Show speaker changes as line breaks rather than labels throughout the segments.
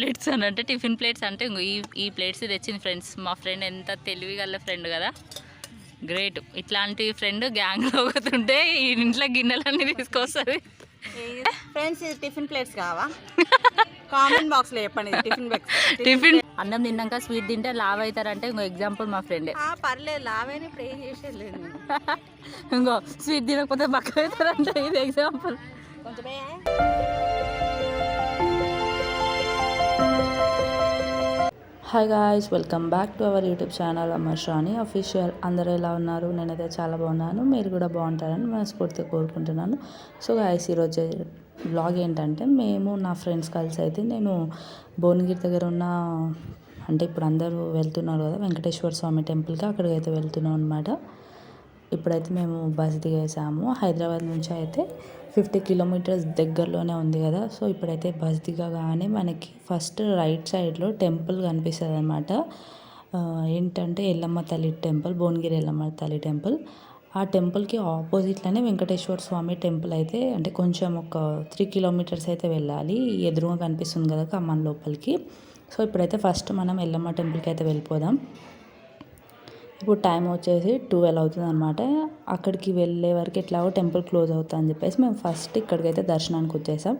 తెచ్చానంటే tiffin plates అంటే ఇంకో ఈ ఈ ప్లేట్స్ తెచ్చింది ఫ్రెండ్స్. మా ఫ్రెండ్ ఎంత తెలివి గల ఫ్రెండ్ కదా. గ్రేట్ ఇట్లాంటి ఫ్రెండ్ గ్యాంగ్లో ఒకతుంటే ఈ ఇంట్లో గిన్నెలన్నీ తీసుకొస్తుంది.
ఫ్రెండ్స్ ఇది టిఫిన్ ప్లేట్స్ కావా? కామెంట్ బాక్స్లో చెప్పండి టిఫిన్ బాక్స్
టిఫిన్ అన్నం తిన్నాక స్వీట్ తింటే లావ్ అవుతారంటే ఇంకో ఎగ్జాంపుల్ మా ఫ్రెండే
పర్లేదు లావైనా ప్రే చేసేది
ఇంకో స్వీట్ తినకపోతే పక్క అవుతారంటే ఇది ఎగ్జాంపుల్
కొంచెమే.
Hi guys welcome back to our YouTube channel Amar Shani official అందరూ ఎలా ఉన్నారు? నేనైతే చాలా బాగున్నాను. మీరు కూడా బాగుంటారని మనస్ఫూర్తిగా కోరుకుంటున్నాను. సో గాయస్ ఈరోజు బ్లాగ్ ఏంటంటే మేము నా ఫ్రెండ్స్ కలిసి అయితే నేను భువనగిరి దగ్గర ఉన్న అంటే ఇప్పుడు అందరూ వెళ్తున్నారు కదా వెంకటేశ్వర స్వామి టెంపుల్కి అక్కడికి అయితే వెళ్తున్నాం అనమాట ఇప్పుడైతే మేము బస్ దిగేసాము. హైదరాబాద్ నుంచి అయితే ఫిఫ్టీ కిలోమీటర్స్ దగ్గరలోనే ఉంది కదా. సో ఇప్పుడైతే బస్ దిగగానే మనకి ఫస్ట్ రైట్ సైడ్లో టెంపుల్ కనిపిస్తుంది అనమాట ఏంటంటే ఎల్లమ్మ తల్లి టెంపుల్ భువనగిరి ఎల్లమ్మ తల్లి టెంపుల్. ఆ టెంపుల్కి ఆపోజిట్లోనే వెంకటేశ్వర స్వామి టెంపుల్ అయితే అంటే కొంచెం ఒక త్రీ కిలోమీటర్స్ అయితే వెళ్ళాలి. ఎదురుగా కనిపిస్తుంది కదా కమ్మన్ లోపలికి. సో ఇప్పుడైతే ఫస్ట్ మనం ఎల్లమ్మ టెంపుల్కి అయితే వెళ్ళిపోదాం. ఇప్పుడు టైం వచ్చేసి ట్వెల్వ్ అవుతుంది అనమాట అక్కడికి వెళ్ళే వరకు ఎట్లాగో టెంపుల్ క్లోజ్ అవుతుంది అని చెప్పేసి మేము ఫస్ట్ ఇక్కడికైతే దర్శనానికి వచ్చేసాం.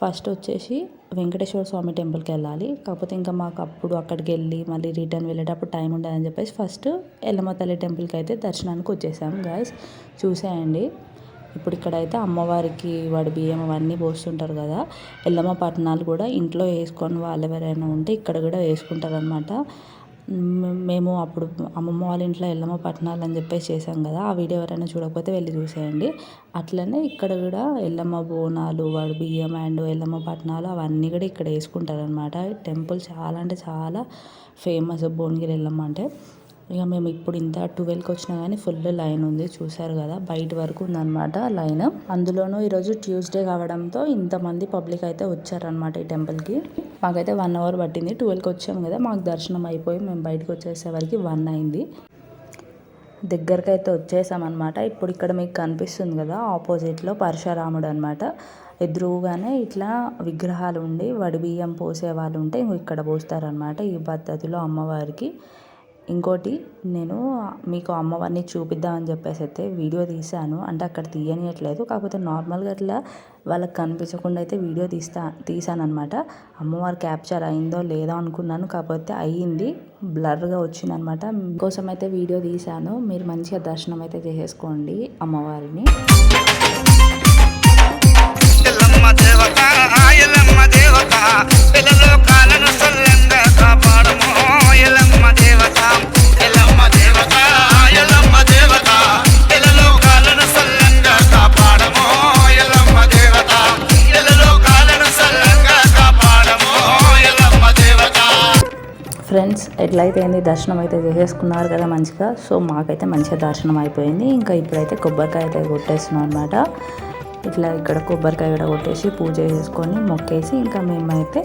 ఫస్ట్ వచ్చేసి వెంకటేశ్వర స్వామి టెంపుల్కి వెళ్ళాలి. కాకపోతే ఇంకా మాకు అప్పుడు అక్కడికి వెళ్ళి మళ్ళీ రిటర్న్ వెళ్ళేటప్పుడు టైం ఉండదని చెప్పేసి ఫస్ట్ ఎల్లమ్మ తల్లి టెంపుల్కి అయితే దర్శనానికి వచ్చేసాం గాయస్. చూసేయండి. ఇప్పుడు ఇక్కడైతే అమ్మవారికి వాడి బియ్యం అవన్నీ పోస్తుంటారు కదా. ఎల్లమ్మ పట్టణాలు కూడా ఇంట్లో వేసుకొని వాళ్ళు ఎవరైనా ఉంటే ఇక్కడ కూడా వేసుకుంటారు అనమాట మేము అప్పుడు అమ్మమ్మ వాళ్ళ ఇంట్లో ఎల్లమ్మ పట్టణాలు అని చెప్పేసి చేసాం కదా ఆ వీడియో ఎవరైనా చూడకపోతే వెళ్ళి చూసేయండి. అట్లనే ఇక్కడ కూడా ఎల్లమ్మ బోనాలు వాడు బియ్యం అండ్ ఎల్లమ్మ పట్టణాలు అవన్నీ కూడా ఇక్కడ వేసుకుంటారనమాట టెంపుల్ చాలా అంటే చాలా ఫేమస్ భువనగిరి ఎల్లమ్మ అంటే. ఇక మేము ఇప్పుడు ఇంత ట్వెల్వ్కి వచ్చినా కానీ ఫుల్ లైన్ ఉంది చూసారు కదా? బయట వరకు ఉందన్నమాట లైన్ అందులోనూ ఈరోజు ట్యూస్డే కావడంతో ఇంతమంది పబ్లిక్ అయితే వచ్చారనమాట ఈ టెంపుల్కి మాకైతే వన్ అవర్ పట్టింది. ట్వెల్వ్కి వచ్చాము కదా మాకు దర్శనం అయిపోయి మేము బయటకు వచ్చేసేవరకు వన్ అయింది. దగ్గరికి అయితే వచ్చేసామన్నమాట. ఇప్పుడు ఇక్కడ మీకు కనిపిస్తుంది కదా ఆపోజిట్లో పరశురాముడు అనమాట ఎదురుగానే ఇట్లా విగ్రహాలు ఉండి వడి బియ్యం పోసే వాళ్ళు ఉంటే ఇక్కడ పోస్తారనమాట ఈ పద్ధతిలో అమ్మవారికి. ఇంకోటి నేను మీకు అమ్మవారిని చూపిద్దామని చెప్పేసి అయితే వీడియో తీశాను. అంటే అక్కడ తీయనియట్లేదు. కాకపోతే నార్మల్గా అట్లా వాళ్ళకి కనిపించకుండా అయితే వీడియో తీస్తా తీసాను అనమాట అమ్మవారు క్యాప్చర్ అయిందో లేదో అనుకున్నాను. కాకపోతే అయ్యింది. బ్లర్గా వచ్చిందనమాట మీకోసం అయితే వీడియో తీశాను. మీరు మంచిగా దర్శనం అయితే చేసేసుకోండి అమ్మవారిని.
దేవత ఆయలమ్మ దేవత
ఫ్రెండ్స్ ఎట్లయితే ఏంది దర్శనం అయితే చేసేసుకున్నారు కదా మంచిగా. సో మాకైతే మంచిగా దర్శనం అయిపోయింది. ఇంకా ఇప్పుడైతే కొబ్బరికాయ అయితే కొట్టేస్తున్నాం అనమాట ఇట్లా ఇక్కడ కొబ్బరికాయ కూడా కొట్టేసి పూజ చేసుకొని మొక్కేసి ఇంకా మేమైతే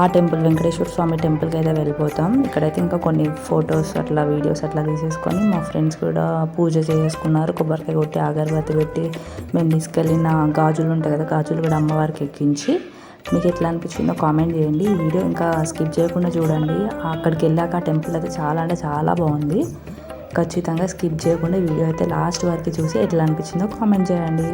ఆ టెంపుల్ వెంకటేశ్వర స్వామి టెంపుల్కి అయితే వెళ్ళిపోతాం. ఇక్కడైతే ఇంకా కొన్ని ఫొటోస్ అట్లా వీడియోస్ అట్లా తీసేసుకొని మా ఫ్రెండ్స్ కూడా పూజ చేసుకున్నారు. కొబ్బరికాయ కొట్టి అగరబత్తి పెట్టి మేము తీసుకెళ్ళిన గాజులు ఉంటాయి కదా గాజులు కూడా అమ్మవారికి ఎక్కించి మీకు ఎట్లా అనిపించిందో కామెంట్ చేయండి. ఈ వీడియో ఇంకా స్కిప్ చేయకుండా చూడండి. అక్కడికి వెళ్ళాక ఆ టెంపుల్ అయితే చాలా అంటే చాలా బాగుంది. ఖచ్చితంగా స్కిప్ చేయకుండా వీడియో అయితే లాస్ట్ వరకు చూసి ఎట్లా అనిపించిందో కామెంట్ చేయండి.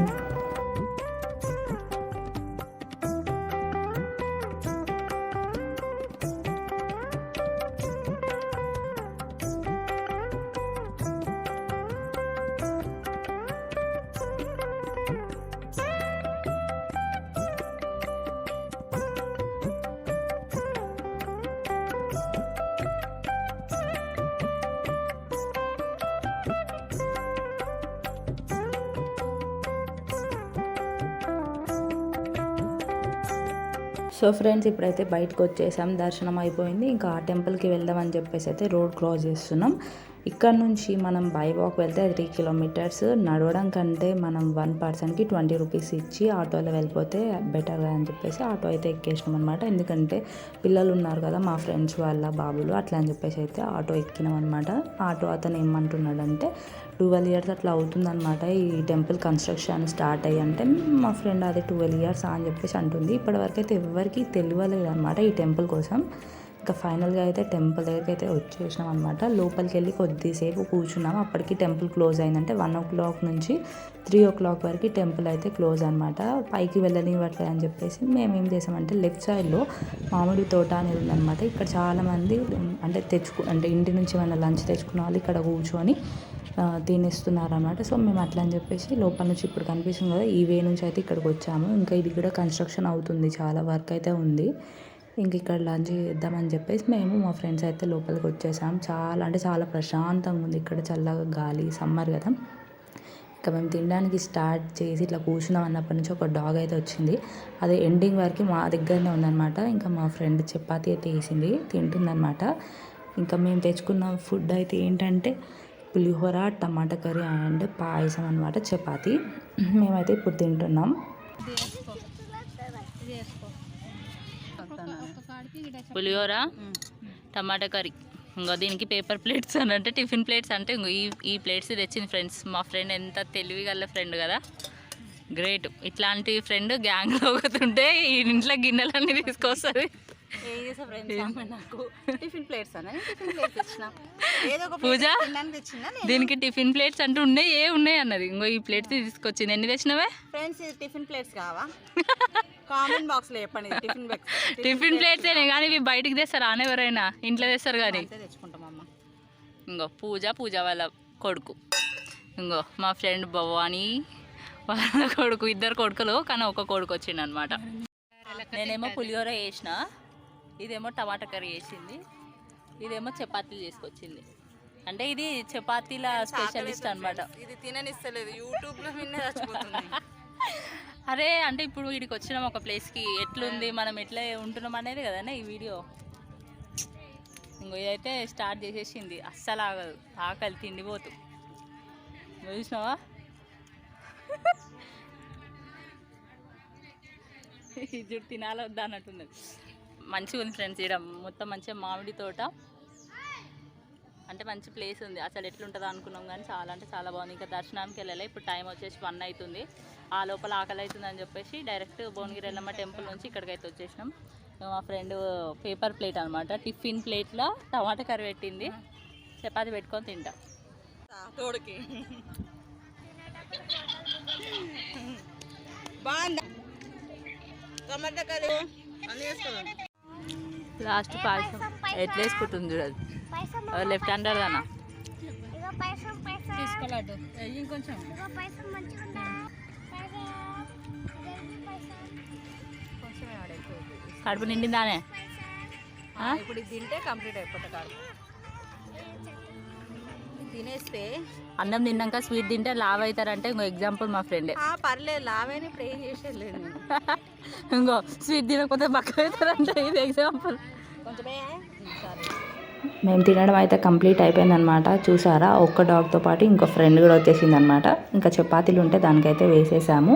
సో ఫ్రెండ్స్ ఇప్పుడైతే బయటకు వచ్చేసాం. దర్శనం అయిపోయింది. ఇంకా ఆ టెంపుల్కి వెళ్దామని చెప్పేసి అయితే రోడ్ క్రాస్ చేస్తున్నాం. ఇక్కడ నుంచి మనం బై వాక్ వెళ్తే త్రీ కిలోమీటర్స్. నడవడం కంటే మనం వన్ పర్సన్కి ట్వంటీ రూపీస్ ఇచ్చి ఆటోలో వెళ్ళిపోతే బెటర్ అని చెప్పేసి ఆటో అయితే ఎక్కేసినాం అనమాట ఎందుకంటే పిల్లలు ఉన్నారు కదా మా ఫ్రెండ్స్ వాళ్ళ బాబులు అట్లా అని చెప్పేసి అయితే ఆటో ఎక్కినాం అనమాట ఆటో అతను ఏమంటున్నాడంటే ట్వెల్వ్ ఇయర్స్ అట్లా అవుతుందన్నమాట. ఈ టెంపుల్ కన్స్ట్రక్షన్ స్టార్ట్ అయ్యి అంటే మా ఫ్రెండ్ అది ట్వెల్వ్ ఇయర్స్ అని చెప్పేసి అంటుంది. ఇప్పటివరకు అయితే ఎవరికి తెలియలేదు అనమాట ఈ టెంపుల్ కోసం. ఇంకా ఫైనల్గా అయితే టెంపుల్ దగ్గరికి అయితే వచ్చేసినాం అనమాట లోపలికి వెళ్ళి కొద్దిసేపు కూర్చున్నాం. అప్పటికి టెంపుల్ క్లోజ్ అయిందంటే వన్ ఓ క్లాక్ నుంచి త్రీ ఓ క్లాక్ వరకు టెంపుల్ అయితే క్లోజ్ అనమాట పైకి వెళ్ళనివ్వట్లేదు అని చెప్పేసి మేము ఏం చేసామంటే లెఫ్ట్ సైడ్లో మామిడి తోట అనేది ఉందన్నమాట. ఇక్కడ చాలామంది అంటే తెచ్చుకు అంటే ఇంటి నుంచి ఏమైనా లంచ్ తెచ్చుకున్న వాళ్ళు ఇక్కడ కూర్చొని తినేస్తున్నారన్నమాట తినేస్తున్నారు అనమాట సో మేము అట్లా అని చెప్పేసి లోపల నుంచి ఇప్పుడు కనిపిస్తుంది కదా ఈ వే నుంచి అయితే ఇక్కడికి వచ్చాము. ఇంకా ఇది కూడా కన్స్ట్రక్షన్ అవుతుంది చాలా వర్క్ అయితే ఉంది. ఇంక ఇక్కడ లంచ్ చేద్దామని చెప్పేసి మేము మా ఫ్రెండ్స్ అయితే లోపలికి వచ్చేసాం. చాలా అంటే చాలా ప్రశాంతంగా ఉంది ఇక్కడ చల్లగా గాలి సమ్మర్ కదా. ఇంకా మేము తినడానికి స్టార్ట్ చేసి ఇట్లా కూర్చున్నాం అన్నప్పటి నుంచి ఒక డాగ్ అయితే వచ్చింది. అది ఎండింగ్ వరకు మా దగ్గరనే ఉందన్నమాట. ఇంకా మా ఫ్రెండ్ చపాతీ అయితే వేసింది తింటుందన్నమాట. ఇంకా మేము తెచ్చుకున్న ఫుడ్ అయితే ఏంటంటే పులిహోర టమాటా కర్రీ అండ్ పాయసం అనమాట చపాతి. మేమైతే ఇప్పుడు తింటున్నాం.
Pulihora tomato curry. ఇంకో దీనికి పేపర్ ప్లేట్స్ అని అంటే టిఫిన్ ప్లేట్స్ అంటే ఇంకో ఈ ఈ ప్లేట్స్ తెచ్చింది ఫ్రెండ్స్. మా ఫ్రెండ్ ఎంత తెలివి గల ఫ్రెండ్ కదా. గ్రేట్. ఇట్లాంటి ఫ్రెండ్ గ్యాంగ్లో ఒకతుంటే ఈ ఇంట్లో గిన్నెలన్నీ తీసుకొస్తుంది.
ఏం చేసా ఫ్రెండ్స్ నాకు? టిఫిన్ ప్లేట్స్ అని టిఫిన్ ప్లేట్స్ ఇచ్చిన ఏదో ఒక
పూజ?
plate తినడానికి తెచ్చిందా నేను.
దీనికి టిఫిన్ ప్లేట్స్ అంటూ ఉన్నాయి ఏ ఉన్నాయి అన్నది. ఇంకో ఈ ప్లేట్స్ తీసుకొచ్చింది. ఎన్ని తెచ్చినవే?
ఫ్రెండ్స్ ఇది టిఫిన్ ప్లేట్స్ కావా? కామెంట్ బాక్స్లో చెప్పండి టిఫిన్ బాక్స్
టిఫిన్ ప్లేట్స్ కానీ ఇవి బయటికి తెస్తారు? ఎవరైనా? ఇంట్లో తెస్తారు కానీ.
తెచ్చుకుంటాం అమ్మ.
ఇంకో పూజ పూజ వాళ్ళ కొడుకు. ఇంకో మా ఫ్రెండ్ భవానీ వాళ్ళ కొడుకు ఇద్దరు కొడుకులు కానీ ఒక కొడుకు వచ్చిండు అనమాట నేనేమో పులిహోర వేసిన ఇదేమో టమాటా కర్రీ వేసింది ఇదేమో చపాతీలు చేసుకొచ్చింది. అంటే ఇది చపాతీల స్పెషలిస్ట్ అనమాట
ఇది తిననిస్తలేదు. యూట్యూబ్లో విన్నే చచ్చిపోతుంది.
అరే అంటే ఇప్పుడు వీడికి వచ్చినాం ఒక ప్లేస్కి. ఎట్లుంది? మనం ఎట్లా ఉంటున్నాం అనేది కదనే ఈ వీడియో. ఇంకో ఇదైతే స్టార్ట్ చేసేసింది. అస్సలు ఆగదు. ఆకలి తిండిపోతు చూసినావా? ఈ జుట్టు తినాలి వద్దా అన్నట్టుంది మంచిగా ఉంది ఫ్రెండ్స్ ఇక్కడ మొత్తం మంచిగా మామిడి తోట. అంటే మంచి ప్లేస్ ఉంది. అసలు ఎట్లుంటుందో అనుకున్నాం కానీ చాలా అంటే చాలా బాగుంది. ఇంకా దర్శనానికి వెళ్ళాలి. ఇప్పుడు టైం వచ్చేసి వన్ అవుతుంది ఆ లోపల ఆకలి అవుతుంది అని చెప్పేసి డైరెక్ట్ భువనగిరి వెళ్ళమ్మ టెంపుల్ నుంచి ఇక్కడికైతే వచ్చేసినాం. మా ఫ్రెండ్ పేపర్ ప్లేట్ అనమాట టిఫిన్ ప్లేట్లో టమాటా కర్రీ పెట్టింది. చపాతి పెట్టుకొని తింటాం.
తోడుకి. బాగుందా? టమాటా కర్రీ అన్నీ
లాస్ట్ పాయసం. ఎట్లా వేసుకుంటుంది చూడదు లెఫ్ట్ హ్యాండర్ దానా?
తీసుకోలేదు ఇంకొంచెం.
కడుపు నిండిందానే? ఆ?
ఇప్పుడు ఇది తింటే కంప్లీట్ అయిపోతుంది కాదు తినేస్తే
అన్నం తిన్నాక స్వీట్ తింటే లావ్ అవుతారంటే ఇంకో ఎగ్జాంపుల్ మా ఫ్రెండే
ఆ, పర్లేదు లావైనా ఇప్పుడు ఏం చేసేది
ఇంకో స్వీట్ తినకపోతే బక్క అవుతారంటే ఇది ఎగ్జాంపుల్
మేము తినడం అయితే కంప్లీట్ అయిపోయిందనమాట చూసారా? ఒక్క డాగ్తో పాటు ఇంకో ఫ్రెండ్ కూడా వచ్చేసింది అనమాట ఇంకా చపాతీలు ఉంటే దానికైతే వేసేసాము.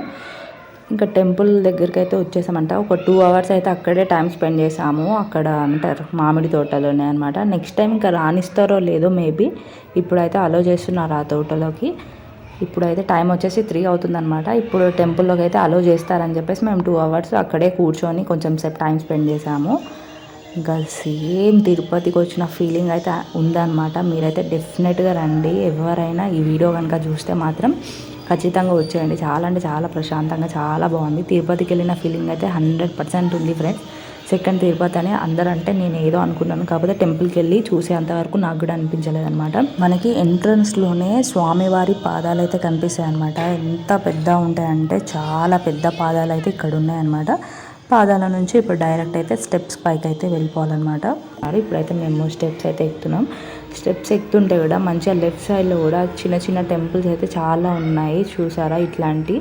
ఇంకా టెంపుల్ దగ్గరికి అయితే వచ్చేసామంట. ఒక టూ అవర్స్ అయితే అక్కడే టైం స్పెండ్ చేసాము. అక్కడ అంటారు మామిడి తోటలోనే అనమాట నెక్స్ట్ టైం ఇంకా రానిస్తారో లేదో మేబీ ఇప్పుడైతే అలో చేస్తున్నారు ఆ తోటలోకి. ఇప్పుడైతే టైం వచ్చేసి త్రీ అవుతుందన్నమాట. ఇప్పుడు టెంపుల్లోకి అయితే అలో చేస్తారని చెప్పేసి మేము టూ అవర్స్ అక్కడే కూర్చొని కొంచెం సేపు టైం స్పెండ్ చేసాము. ఇంకా సేమ్ తిరుపతికి వచ్చిన ఫీలింగ్ అయితే ఉందన్నమాట. మీరైతే డెఫినెట్గా రండి. ఎవరైనా ఈ వీడియో కనుక చూస్తే మాత్రం ఖచ్చితంగా వచ్చేయండి. చాలా అంటే చాలా ప్రశాంతంగా చాలా బాగుంది. తిరుపతికి వెళ్ళిన ఫీలింగ్ అయితే హండ్రెడ్ పర్సెంట్ ఉంది ఫ్రెండ్స్. సెకండ్ తిరుపతి అని అందరూ అంటే నేను ఏదో అనుకున్నాను. కాకపోతే టెంపుల్కి వెళ్ళి చూసేంత వరకు నాకు కూడా అనిపించలేదు అనమాట మనకి ఎంట్రన్స్లోనే స్వామివారి పాదాలు అయితే కనిపిస్తాయి అనమాట ఎంత పెద్ద ఉంటాయంటే చాలా పెద్ద పాదాలు అయితే ఇక్కడ ఉన్నాయన్నమాట పాదాల నుంచి ఇప్పుడు డైరెక్ట్ అయితే స్టెప్స్ పైకి అయితే వెళ్ళిపోవాలన్నమాట. మరి ఇప్పుడైతే మేము స్టెప్స్ అయితే ఎక్కుతున్నాం. స్టెప్స్ ఎక్కుతుంటే కూడా మంచిగా లెఫ్ట్ సైడ్లో కూడా చిన్న చిన్న టెంపుల్స్ అయితే చాలా ఉన్నాయి. చూసారా ఇట్లాంటి?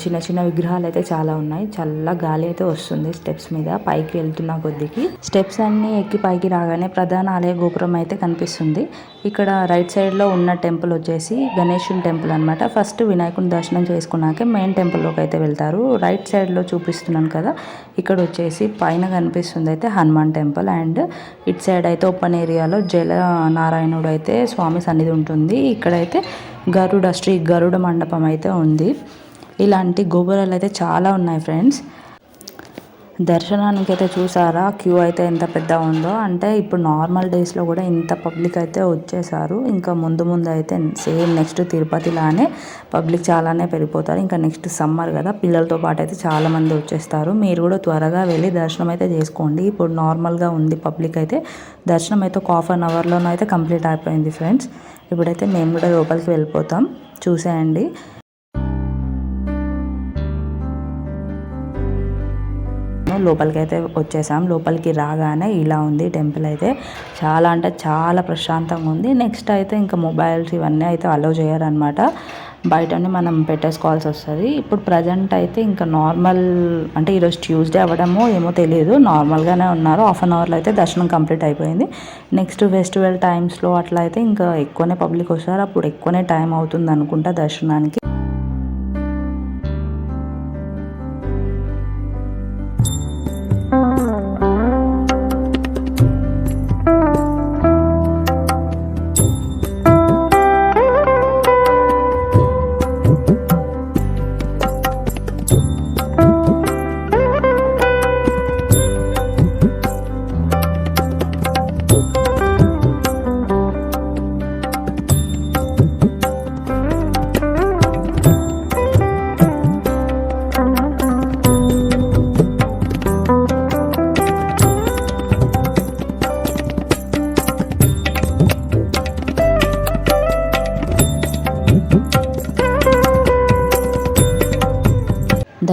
చిన్న చిన్న విగ్రహాలు అయితే చాలా ఉన్నాయి. చల్ల గాలి అయితే వస్తుంది స్టెప్స్ మీద. పైకి వెళ్తున్న కొద్దికి. స్టెప్స్ అన్ని ఎక్కి పైకి రాగానే ప్రధాన ఆలయ గోపురం అయితే కనిపిస్తుంది. ఇక్కడ రైట్ సైడ్లో ఉన్న టెంపుల్ వచ్చేసి గణేషుని టెంపుల్ అన్నమాట. ఫస్ట్ వినాయకుని దర్శనం చేసుకున్నాకే మెయిన్ టెంపుల్లోకి అయితే వెళ్తారు. రైట్ సైడ్లో చూపిస్తున్నాను కదా. ఇక్కడ వచ్చేసి పైన కనిపిస్తుంది అయితే Hanuman temple and it side అయితే ఓపెన్ ఏరియాలో జల నారాయణుడు అయితే స్వామి సన్నిధి ఉంటుంది. ఇక్కడైతే గరుడ శ్రీ గరుడ మండపం అయితే ఉంది. ఇలాంటి గోపురాలు అయితే చాలా ఉన్నాయి ఫ్రెండ్స్. దర్శనానికి అయితే చూసారా? క్యూ అయితే ఎంత పెద్ద ఉందో. అంటే ఇప్పుడు నార్మల్ డేస్లో కూడా ఇంత పబ్లిక్ అయితే వచ్చేసారు. ఇంకా ముందు ముందు అయితే సేమ్ నెక్స్ట్ తిరుపతిలానే పబ్లిక్ చాలానే పెరిగిపోతారు. ఇంకా నెక్స్ట్ సమ్మర్ కదా పిల్లలతో పాటు అయితే చాలామంది వచ్చేస్తారు. మీరు కూడా త్వరగా వెళ్ళి దర్శనం అయితే చేసుకోండి. ఇప్పుడు నార్మల్గా ఉంది పబ్లిక్ అయితే. దర్శనం అయితే ఒక హాఫ్ అన్ అవర్లోనైతే అయితే కంప్లీట్ అయిపోయింది ఫ్రెండ్స్. ఇప్పుడైతే మేము కూడా లోపలికి వెళ్ళిపోతాం. చూసేయండి. లోపలికి అయితే వచ్చేసాం. లోపలికి రాగానే ఇలా ఉంది టెంపుల్ అయితే. చాలా అంటే చాలా ప్రశాంతంగా ఉంది. నెక్స్ట్ అయితే ఇంకా మొబైల్స్ ఇవన్నీ అయితే అలో చేయరనమాట బయటనే మనం పెట్టేసుకోవాల్సి వస్తుంది. ఇప్పుడు ప్రజెంట్ అయితే ఇంకా నార్మల్ అంటే ఈరోజు ట్యూస్డే అవ్వడమో ఏమో తెలియదు. నార్మల్గానే ఉన్నారు. హాఫ్ అన్ అవర్లో అయితే దర్శనం కంప్లీట్ అయిపోయింది. నెక్స్ట్ ఫెస్టివల్ టైమ్స్లో అట్లా అయితే ఇంకా ఎక్కువనే పబ్లిక్ వస్తారు. అప్పుడు ఎక్కువనే టైం అవుతుంది అనుకుంటా దర్శనానికి.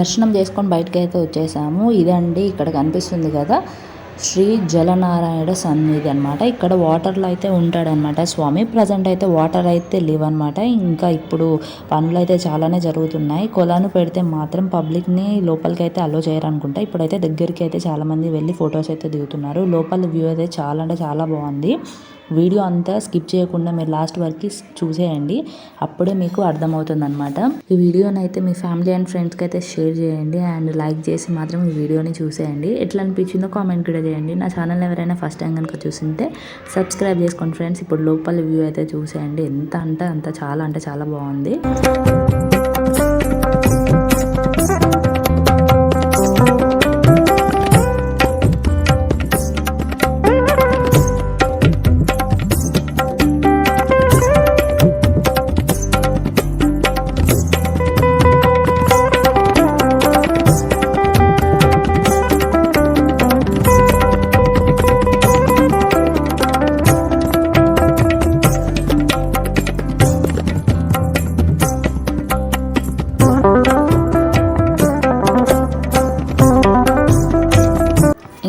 దర్శనం చేసుకొని బయటకు అయితే వచ్చేసాము. ఇదండి ఇక్కడ కనిపిస్తుంది కదా శ్రీ జలనారాయణ సన్నిధి అనమాట ఇక్కడ వాటర్లో అయితే ఉంటాడనమాట స్వామి. ప్రజెంట్ అయితే వాటర్ అయితే లేవు అనమాట ఇంకా ఇప్పుడు పనులు అయితే చాలానే జరుగుతున్నాయి. కొలను పెడితే మాత్రం పబ్లిక్ని లోపలికి అయితే అలో చేయరనుకుంటా. ఇప్పుడైతే దగ్గరికి అయితే చాలామంది వెళ్ళి ఫొటోస్ అయితే దిగుతున్నారు. లోపల వ్యూ అయితే చాలా అంటే చాలా బాగుంది. వీడియో అంతా స్కిప్ చేయకుండా మీరు లాస్ట్ వరకు చూసేయండి. అప్పుడే మీకు అర్థమవుతుంది అనమాట ఈ వీడియోని అయితే మీ ఫ్యామిలీ అండ్ ఫ్రెండ్స్కి అయితే షేర్ చేయండి. అండ్ లైక్ చేసి మాత్రం ఈ వీడియోని చూసేయండి. ఎట్లా అనిపించిందో కామెంట్ కూడా చేయండి. నా ఛానల్ ఎవరైనా ఫస్ట్ టైం కనుక చూసింటే సబ్స్క్రైబ్ చేసుకోండి ఫ్రెండ్స్. ఇప్పుడు లోపల వ్యూ అయితే చూసేయండి. ఎంత అంటే అంత చాలా అంటే చాలా బాగుంది.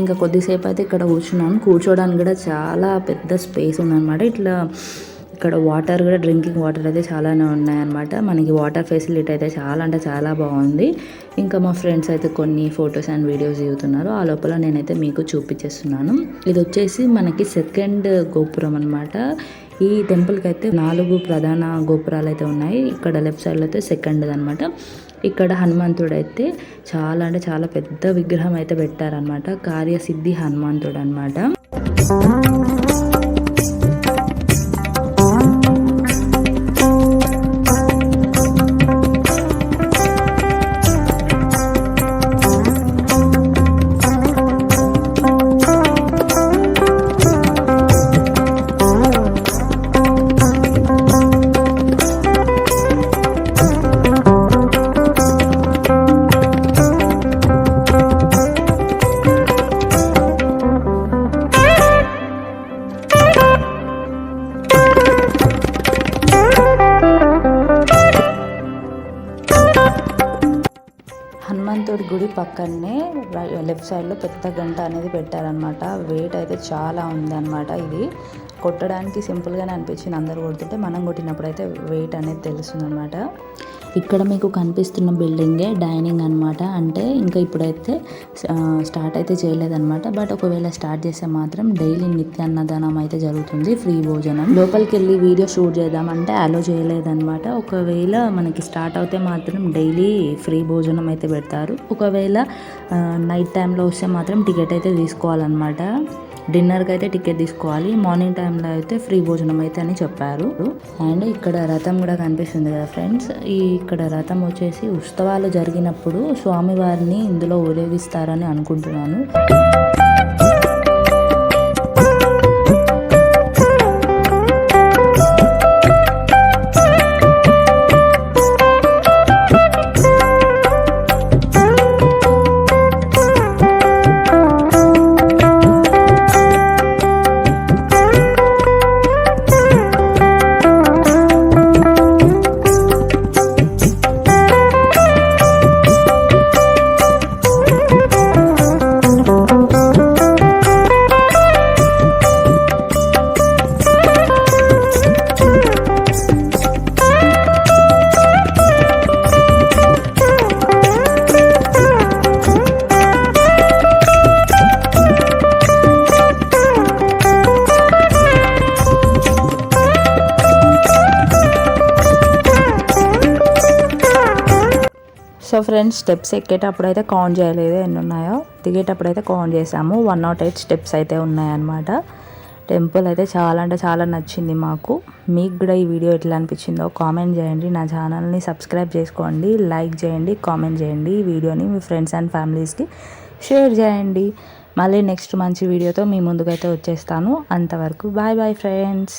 ఇంకా కొద్దిసేపు అయితే ఇక్కడ కూర్చున్నాను కూర్చోడానికి కూడా చాలా పెద్ద స్పేస్ ఉందన్నమాట. ఇట్లా ఇక్కడ వాటర్ కూడా డ్రింకింగ్ వాటర్ అయితే చాలానే ఉన్నాయన్నమాట. మనకి వాటర్ ఫెసిలిటీ అయితే చాలా అంటే చాలా బాగుంది. ఇంకా మా ఫ్రెండ్స్ అయితే కొన్ని ఫొటోస్ అండ్ వీడియోస్ దిగుతున్నారు. ఆ లోపల నేనైతే మీకు చూపించేస్తున్నాను. ఇది వచ్చేసి మనకి సెకండ్ గోపురం అనమాట ఈ టెంపుల్కి అయితే నాలుగు ప్రధాన గోపురాలు అయితే ఉన్నాయి. ఇక్కడ లెఫ్ట్ సైడ్లో అయితే సెకండ్ అనమాట ఇక్కడ హనుమంతుడు అయితే చాలా అంటే చాలా పెద్ద విగ్రహం అయితే పెట్టారనమాట కార్యసిద్ధి హనుమంతుడు అనమాట పక్కనే లెఫ్ట్ సైడ్లో పెద్ద గంట అనేది పెట్టారనమాట వెయిట్ అయితే చాలా ఉందన్నమాట ఇది. కొట్టడానికి సింపుల్గానే అనిపించింది. అందరూ కొడుతుంటే మనం కొట్టినప్పుడు అయితే వెయిట్ అనేది తెలుస్తుంది అనమాట ఇక్కడ మీకు కనిపిస్తున్న బిల్డింగే డైనింగ్ అనమాట అంటే ఇంకా ఇప్పుడైతే స్టార్ట్ అయితే చేయలేదన్నమాట. బట్ ఒకవేళ స్టార్ట్ చేస్తే మాత్రం డైలీ నిత్య అన్నదానం అయితే జరుగుతుంది ఫ్రీ భోజనం. లోపలికి వెళ్ళి వీడియో షూట్ చేద్దామంటే అలో చేయలేదన్నమాట. ఒకవేళ మనకి స్టార్ట్ అవుతే మాత్రం డైలీ ఫ్రీ భోజనం అయితే పెడతారు. ఒకవేళ నైట్ టైంలో వస్తే మాత్రం టికెట్ అయితే తీసుకోవాలన్నమాట. డిన్నర్కి అయితే టికెట్ తీసుకోవాలి. మార్నింగ్ టైంలో అయితే ఫ్రీ భోజనం అయితే అని చెప్పారు. అండ్ ఇక్కడ రథం కూడా కనిపిస్తుంది కదా ఫ్రెండ్స్ ఈ ఇక్కడ రథం వచ్చేసి ఉత్సవాలు జరిగినప్పుడు స్వామివారిని ఇందులో ఊరేగిస్తారని అనుకుంటున్నాను. ఫ్రెండ్స్ స్టెప్స్ ఎక్కేటప్పుడు అయితే కౌంట్ చేయలేదు ఎన్ని ఉన్నాయో దిగేటప్పుడు అయితే కౌంట్ చేసాము వన్ నాట్ ఎయిట్ స్టెప్స్ అయితే ఉన్నాయన్నమాట. టెంపుల్ అయితే చాలా అంటే చాలా నచ్చింది మాకు. మీకు కూడా ఈ వీడియో ఎట్లా అనిపించిందో కామెంట్ చేయండి. నా ఛానల్ని సబ్స్క్రైబ్ చేసుకోండి. లైక్ చేయండి. కామెంట్ చేయండి. ఈ వీడియోని మీ ఫ్రెండ్స్ అండ్ ఫ్యామిలీస్కి షేర్ చేయండి. మళ్ళీ నెక్స్ట్ మంచి వీడియోతో మీ ముందుకైతే వచ్చేస్తాను. అంతవరకు బాయ్ బాయ్ ఫ్రెండ్స్